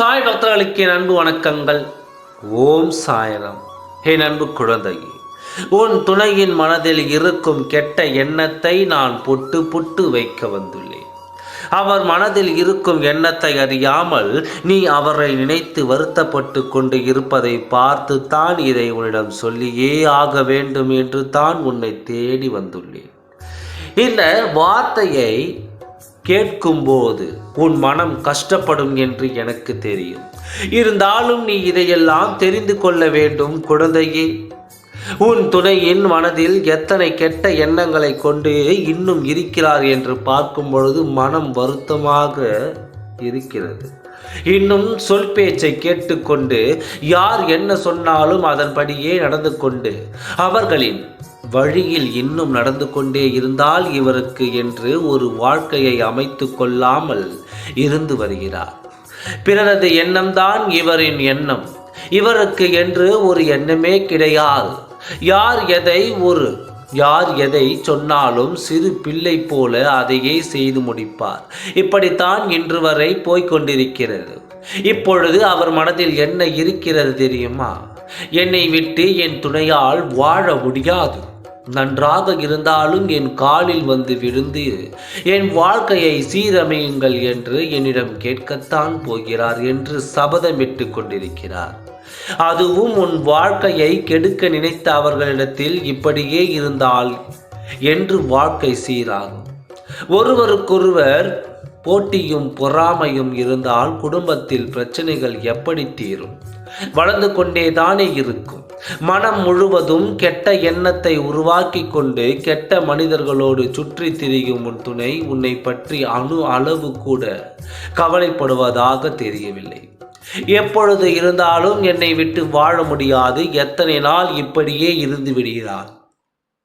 சாய் பக்தர்களுக்கு என் அன்பு வணக்கங்கள். ஓம் சாயரம். என் அன்பு குழந்தையே உன் துணையின் மனதில் இருக்கும் கெட்ட எண்ணத்தை நான் பொட்டு புட்டு வைக்க வந்துள்ளேன். அவர் மனதில் இருக்கும் எண்ணத்தை அறியாமல் நீ அவரை நினைத்து வருத்தப்பட்டு கொண்டு இருப்பதை பார்த்து தான் இதை உன்னிடம் சொல்லியே ஆக வேண்டும் என்று தான் உன்னை தேடி வந்துள்ளேன். இந்த வார்த்தையை கேட்கும்போது உன் மனம் கஷ்டப்படும் என்று எனக்கு தெரியும். இருந்தாலும் நீ இதையெல்லாம் தெரிந்து கொள்ள வேண்டும் குழந்தையே. உன் துணையின் மனதில் எத்தனை கெட்ட எண்ணங்களை கொண்டு இன்னும் இருக்கிறார் என்று பார்க்கும் பொழுது மனம் வருத்தமாக இருக்கிறது. இன்னும் சொல் பேச்சை கேட்டுக்கொண்டு யார் என்ன சொன்னாலும் அதன்படியே நடந்து கொண்டு அவர்களின் வழியில் இன்னும் நடந்து கொண்டே இருந்தால் இவருக்கு என்று ஒரு வாழ்க்கையை அமைத்து கொள்ளாமல் இருந்து வருகிறார். பிறரது எண்ணம்தான் இவரின் எண்ணம். இவருக்கு என்று ஒரு எண்ணமே கிடையாது. யார் எதை ஒரு யார் எதை சொன்னாலும் சிறு பிள்ளை போல அதையே செய்து முடிப்பார். இப்படித்தான் இன்று வரை போய்கொண்டிருக்கிறது இப்பொழுது அவர் மனதில் என்ன இருக்கிறது தெரியுமா? என்னை விட்டு என் துணையால் வாழ முடியாது. நன்றாக இருந்தாலும் என் காலில் வந்து விழுந்து என் வாழ்க்கையை சீரமையுங்கள் என்று என்னிடம் கேட்கத்தான் போகிறார் என்று சபதமிட்டு கொண்டிருக்கிறார். அதுவும் உன் வாழ்க்கையை கெடுக்க நினைத்த அவர்களிடத்தில் இப்படியே இருந்தால் என்று வாழ்க்கை சீராகும். ஒருவருக்கொருவர் போட்டியும் பொறாமையும் இருந்தால் குடும்பத்தில் பிரச்சனைகள் எப்படி தீரும்? வளர்ந்து கொண்டே தானே இருக்கும். மனம் முழுவதும் கெட்ட எண்ணத்தை உருவாக்கி கொண்டு கெட்ட மனிதர்களோடு சுற்றி திரியும் உன் துணை உன்னை பற்றி அணு அளவு கூட கவலைப்படுவதாக தெரியவில்லை. எப்பொழுது இருந்தாலும் என்னை விட்டு வாழ முடியாது. எத்தனை நாள் இப்படியே இருந்து விடுகிறார்?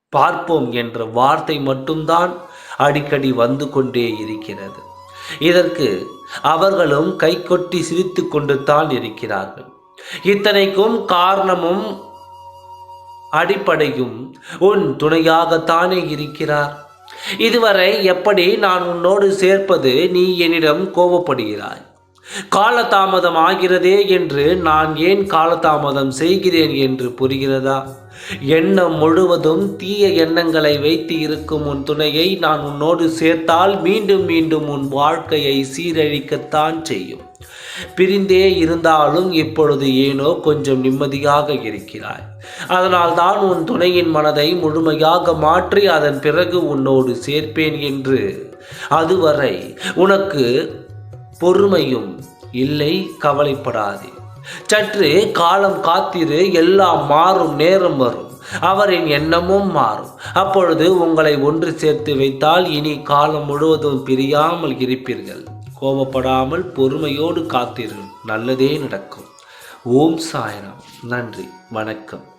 பார்ப்போம் என்ற வார்த்தை மட்டும்தான் அடிக்கடி வந்து கொண்டே இருக்கிறது. இதற்கு அவர்களும் கைகொட்டி சிரித்து கொண்டு தான் இருக்கிறார்கள். இத்தனைக்கும் காரணமும் அடிப்படையும் உன் துணையாகத்தானே இருக்கிறார். இதுவரை எப்படி நான் உன்னோடு சேர்ப்பது நீ என்னிடம் கோபப்படுகிறாய்? காலதாமதம் ஆகிறதே என்று நான் ஏன் காலதாமதம் செய்கிறேன் என்று புரிகிறதா? எண்ணம் முழுவதும் தீய எண்ணங்களை வைத்து இருக்கும் உன் துணையை நான் உன்னோடு சேர்த்தால் மீண்டும் மீண்டும் உன் வாழ்க்கையை சீரழிக்கத்தான் செய்யும். பிரிந்தே இருந்தாலும் இப்பொழுது ஏனோ கொஞ்சம் நிம்மதியாக இருக்கிறாய். அதனால் தான் உன் துணையின் மனதை முழுமையாக மாற்றி அதன் பிறகு உன்னோடு சேர்ப்பேன் என்று. அதுவரை உனக்கு பொறுமையும் இல்லை கவலைப்படாதே. சற்று காலம் காத்திரு எல்லாம் மாறும் நேரம் வரும். அவரின் எண்ணமும் மாறும். அப்பொழுது உங்களை ஒன்று சேர்த்து வைத்தால் இனி காலம் முழுவதும் பிரியாமல் இருப்பீர்கள். கோபப்படாமல் பொறுமையோடு காத்திரு நல்லதே நடக்கும். ஓம் சாய்ராம். நன்றி வணக்கம்.